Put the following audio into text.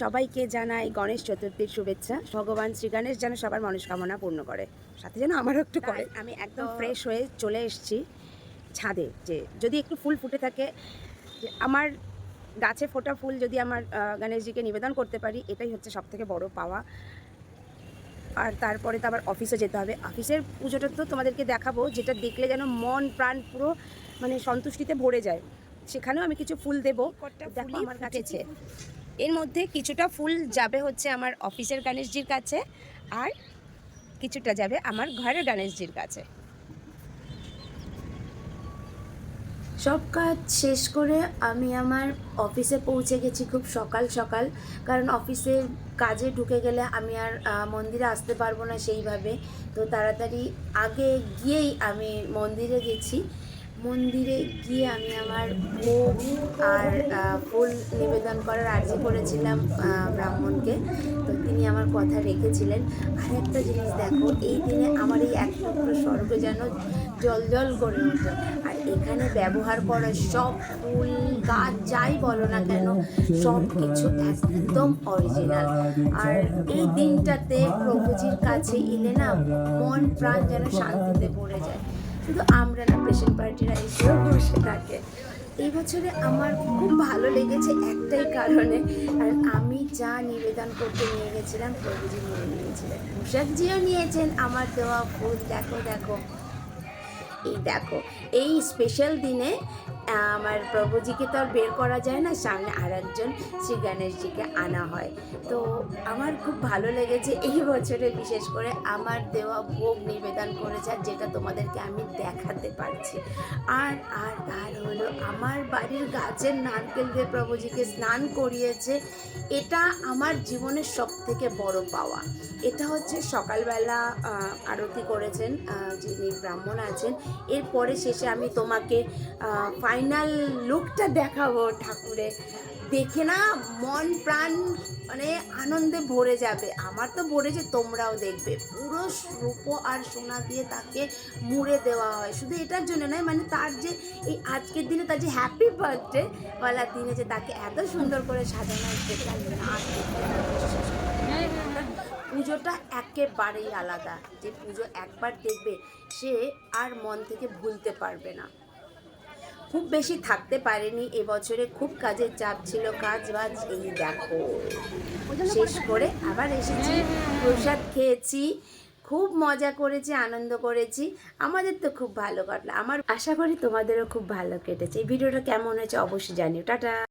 সবাইকে জানাই গণেশ চতুর্থীর শুভেচ্ছা। ভগবান শ্রী গণেশ যেন সবার মনস্কামনা পূর্ণ করে। সাথে যেন আমারও একটু করে। আমি একদম ফ্রেশ হয়ে চলে এসেছি ছাদে যে যদি একটু ফুল ফুটে থাকে যে আমার গাছে ফোটা ফুল যদি আমার গণেশজিকে নিবেদন করতে পারি এটাই হচ্ছে সব থেকে বড় পাওয়া। আর তারপরে তো আবার অফিসে যেতে হবে। অফিসের পুজোটা তো তোমাদেরকে দেখাবো যেটা দেখলে যেন মন প্রাণ পুরো মানে সন্তুষ্টিতে ভরে যায়। সেখানেও আমি কিছু ফুল দেবো। দেখো আমার কাছে এর মধ্যে কিছুটা ফুল যাবে হচ্ছে আমার অফিসের গণেশজির কাছে আর কিছুটা যাবে আমার ঘরের গণেশজির কাছে। সব কাজ শেষ করে আমি আমার অফিসে পৌঁছে গেছি খুব সকাল সকাল, কারণ অফিসের কাজে ঢুকে গেলে আমি আর মন্দিরে আসতে পারব না সেইভাবে। তো তাড়াতাড়ি আগে গিয়েই আমি মন্দিরে গেছি। মন্দিরে গিয়ে আমি আমার ভোগ আর ফুল নিবেদন করার আর্জি করেছিলাম ব্রাহ্মণকে। তো তিনি আমার কথা রেখেছিলেন। আর একটা জিনিস দেখো, এই দিনে আমার এই এক টুকরো স্বর্গ যেন জল জল করে ওঠে আর এখানে ব্যবহার করা সব ফুল, গাছ, যাই বলো না কেন, সব কিছু একদম অরিজিনাল আর এই দিনটাতে প্রভুজির কাছে এলে না মন প্রাণ যেন শান্তিতে পড়ে যায়। শুধু আমরা না পেশেন্ট পার্টিরা এসেও বসে থাকে। এই বছরে আমার খুব ভালো লেগেছে একটাই কারণে, আর আমি যা নিবেদন করতে নিয়ে গেছিলাম, প্রভুজি নিয়ে নিয়েছিলেন। মুশাকজিও নিয়েছেন, আমার দেওয়া ফুল, দেখো দেখো। এই দেখো, এই স্পেশাল দিনে আমার প্রভুজিকে তো আর বের করা যায় না, সামনে আর একজন শ্রী গণেশজিকে আনা হয়। তো আমার খুব ভালো লেগেছে এই বছরে, বিশেষ করে আমার দেওয়া ভোগ নিবেদন করেছে আর যেটা তোমাদেরকে আমি দেখাতে পারছি। আর আর আর হলো আমার বাড়ির গাছের নারকেল দিয়ে প্রভুজিকে স্নান করিয়েছে, এটা আমার জীবনের সব থেকে বড় পাওয়া। এটা হচ্ছে সকালবেলা আরতি করেছেন যিনি ব্রাহ্মণ আছেন। এরপরে শেষে আমি তোমাকে ফাইনাল লুকটা দেখাবো ঠাকুরের। দেখে না মন প্রাণ মানে আনন্দে ভরে যাবে। আমার তো ভরেছে, তোমরাও দেখবে। পুরো রূপো আর সোনা দিয়ে তাকে মুড়ে দেওয়া হয়। শুধু এটার জন্য নয় মানে তার যে এই আজকের দিনে তার যে হ্যাপি বার্থডে বলার দিনে যে তাকে এত সুন্দর করে সাজানো হচ্ছে তার। পুজোটা একেবারেই আলাদা। যে পুজো একবার দেখবে, সে আর মন থেকে ভুলতে পারবে না। খুব বেশি থাকতে পারেনি। এবছরে খুব কাজের চাপ ছিল কাজ বাজ এই দেখো। শেষ করে আবার এসেছি, প্রসাদ খেয়েছি, খুব মজা করেছি, আনন্দ করেছি। আমাদের তো খুব ভালো কাটলো। আমার আশা করি তোমাদেরও খুব ভালো কেটেছে। এই ভিডিওটা কেমন হয়েছে অবশ্যই জানিও। টাটা।